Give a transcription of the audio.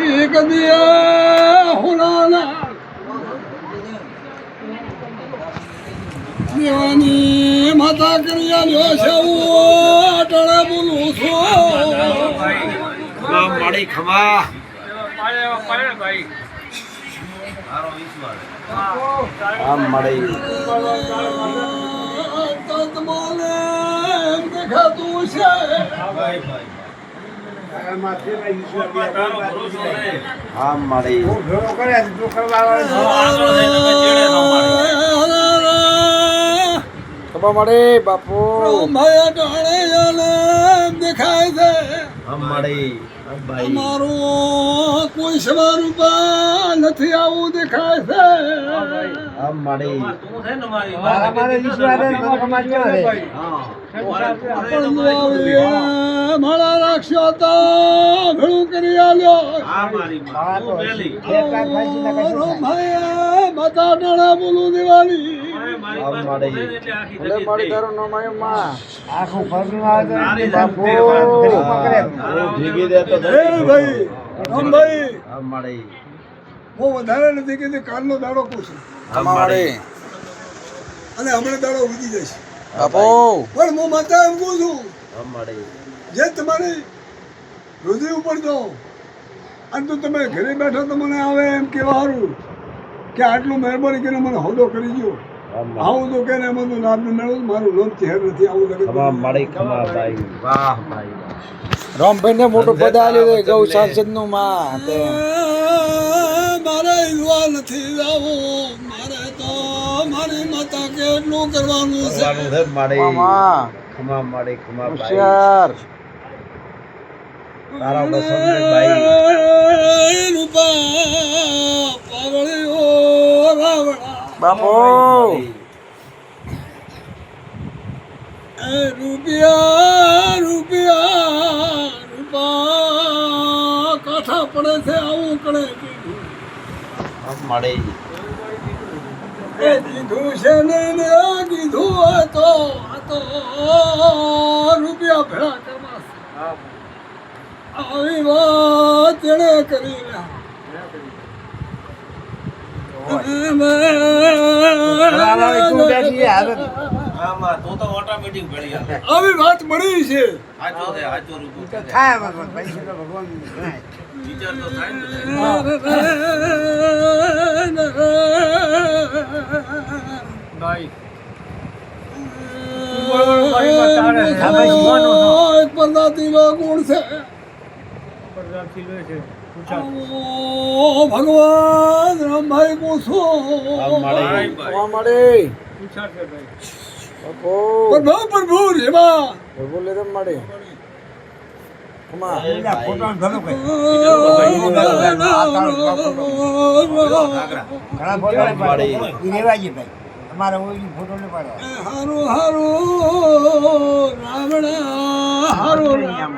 એક દિયા હુલાના દેવાની માતા કરિયા લ્યો હું અટણે બોલું છું મળી ખમા આમ મળી તત્માલે એમ દેખાતું છે આમ મળી. ખબર મળે બાપુ. ભાઈ અટાણે જાણે એમ દેખાય છે મળી અમારું કોઈ સવાર રૂપા નથી આવું દેખાય છે. આમ મારા રાખ્યો તો ભેળું કરી આલ્યો. માતા ટાણા બોલું દિવાળી. મારી તો ભાઈ હું વધારે નથી કીધું કાલનો દાડો કહું છું. તમારે અને હમણાં દાડો ઉગી જશે. બાપુ. પણ હું માતા એમ કહું છું જે તમારી હૃદય ઉપર જો અને તો તમે ઘરે બેઠા તો મને આવે એમ કેવા સારું કે આટલું મહેરબાની કરીને મને હોદો કરી દો આવું તો કે એમાં તો લાભ ન મેળવું મારું લોન ચહેર નથી આવું લાગે રામભાઈ ને મોટો પદ આવ્યો ગૌ સાંસદનું માં મારે ઈલવા નથી જાવું મારે તો મારી માતા કેટલું કરવાનું છે. કરવાનું છે મળી ખમા મળી ખમા ભાઈ. હોશિયાર. તારા રૂપા બાપુ. રૂપિયા આમ મળી આવી વાત તેણે કરી આમાં તો તો ઓટોમેટિક ભળી આવે આવી વાત મળી છે. સાચો છે સાચો રૂપો છે. વિચાર તો થાય. ને એક પદ્ધતિમાં ગુણ છે? ઓ ભગવાન રામભાઈ પૂછો મળે. ખબર મળે. હારું હારું રાવણા હારું રામ